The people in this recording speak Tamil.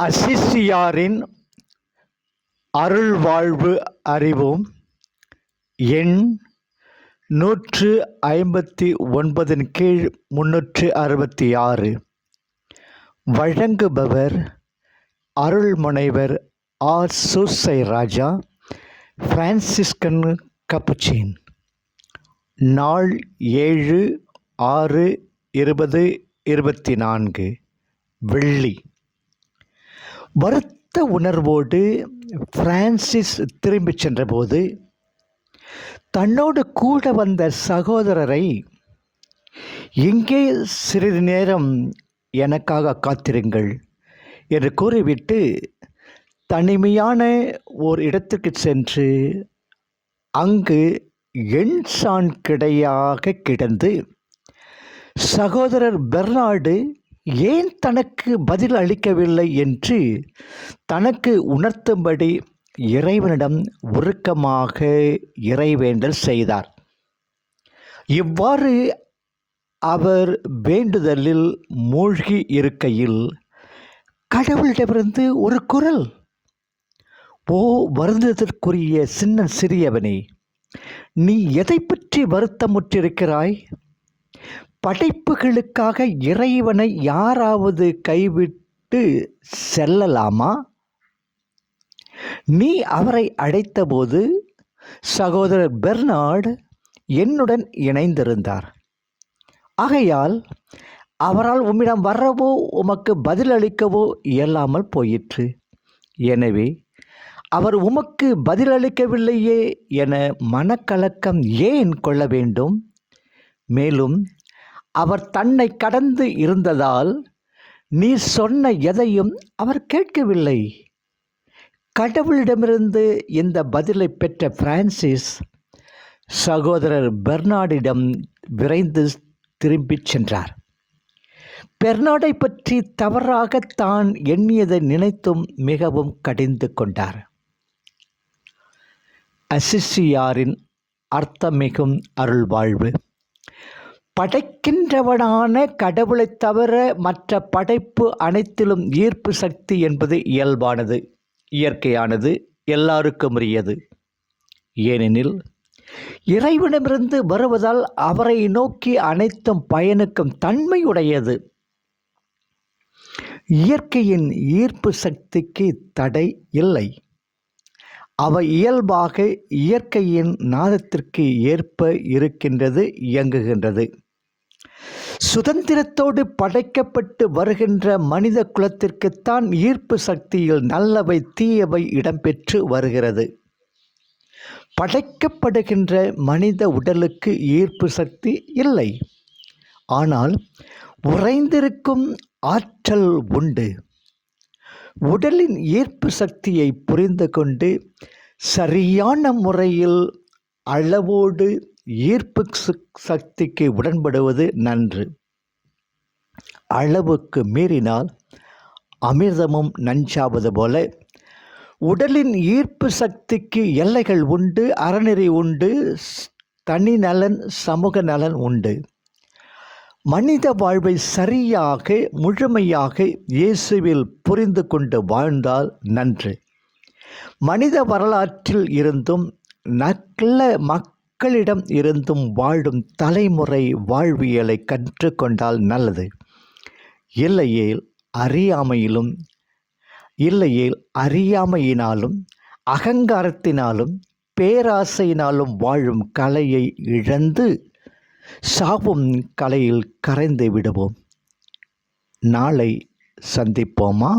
அசிசியாரின் அருள்வாழ்வு அறிவோம் எண் நூற்று ஐம்பத்தி ஒன்பதின் கீழ் முன்னூற்று அறுபத்தி ஆறு. வழங்குபவர் அருள்முனைவர் R. Susai Raja Franciscan Capuchin நாள் ஏழு ஆறு இருபது இருபத்தி நான்கு. வெள்ளி. வருத்த உணர்வோடு பிரான்சிஸ் திரும்பிச் சென்றபோது தன்னோடு கூட வந்த சகோதரரை இங்கே சிறிது நேரம் எனக்காக காத்திருங்கள் என்று கூறிவிட்டு தனிமையான ஓர் இடத்துக்கு சென்று அங்கு எண் சான் கிடையாக கிடந்து சகோதரர் பெர்னார்டு ஏன் தனக்கு பதில் அளிக்கவில்லை என்று தனக்கு உணர்த்தும்படி இறைவனிடம் உருக்கமாக இறைவேண்டல் செய்தார். இவ்வாறு அவர் வேண்டுதலில் மூழ்கி இருக்கையில் கடவுளிடமிருந்து ஒரு குரல் ஓ வருந்ததற்குரிய சின்ன சிறியவனே நீ எதை பற்றி வருத்தமுற்றிருக்கிறாய்? படைப்புகளுக்காக இறைவனை யாராவது கைவிட்டு செல்லலாமா? நீ அவரை அழைத்தபோது சகோதரர் பெர்னார்டு என்னுடன் இணைந்திருந்தார். ஆகையால் அவரால் உம்மிடம் வரவோ உமக்கு பதிலளிக்கவோ இயலாமல் போயிற்று. எனவே அவர் உமக்கு பதிலளிக்கவில்லையே என மனக்கலக்கம் ஏன் கொள்ள வேண்டும்? மேலும் அவர் தன்னை கடந்து இருந்ததால் நீ சொன்ன எதையும் அவர் கேட்கவில்லை. கடவுளிடமிருந்து இந்த பதிலை பெற்ற பிரான்சிஸ் சகோதரர் பெர்னாடிடம் விரைந்து திரும்பிச் சென்றார். பெர்னாடை பற்றி தவறாக தான் எண்ணியதை நினைத்தும் மிகவும் கடிந்து கொண்டார். அசிசியாரின் அர்த்தமிகும் அருள்வாழ்வு. படைக்கின்றவனான கடவுளைத் தவிர மற்ற படைப்பு அனைத்திலும் ஈர்ப்பு சக்தி என்பது இயல்பானது இயற்கையானது எல்லாருக்கும் உரியது ஏனெனில் இறைவனமிருந்து வருவதால் அவரை நோக்கி அனைத்தும் பயனுக்கும் தன்மையுடையது. இயற்கையின் ஈர்ப்பு சக்திக்கு தடை இல்லை. அவை இயல்பாக இயற்கையின் நாதத்திற்கு ஏற்ப இருக்கின்றது இயங்குகின்றது. சுதந்திரத்தோடு படைக்கப்பட்டு வருகின்ற மனித குலத்திற்குத்தான் ஈர்ப்பு சக்தியில் நல்லவை தீயவை இடம்பெற்று வருகிறது. படைக்கப்படுகின்ற மனித உடலுக்கு ஈர்ப்பு சக்தி இல்லை. ஆனால் உறைந்திருக்கும் ஆற்றல் உண்டு. உடலின் ஈர்ப்பு சக்தியை புரிந்து கொண்டு சரியான முறையில் அளவோடு ஈர்ப்பு சக்திக்கு உடன்படுவது நன்று. அளவுக்கு மீறினால் அமிர்தமும் நஞ்சாவது போல. உடலின் ஈர்ப்பு சக்திக்கு எல்லைகள் உண்டு அறநெறி உண்டு தனி நலன் சமூக நலன் உண்டு. மனித வாழ்வை சரியாக முழுமையாக இயேசுவில் புரிந்து கொண்டு வாழ்ந்தால் நன்று. மனித வரலாற்றில் இருந்தும் நல்ல மக்களிடம் இருந்தும் வாழும் தலைமுறை வாழ்வியலை கற்றுக்கொண்டால் நல்லது. இல்லையேல் அறியாமையிலும் இல்லையேல் அறியாமையினாலும் அகங்காரத்தினாலும் பேராசையினாலும் வாழும் கலையை இழந்து சாவும் கலையில் கரைந்து விடுவோம். நாளை சந்திப்போமா?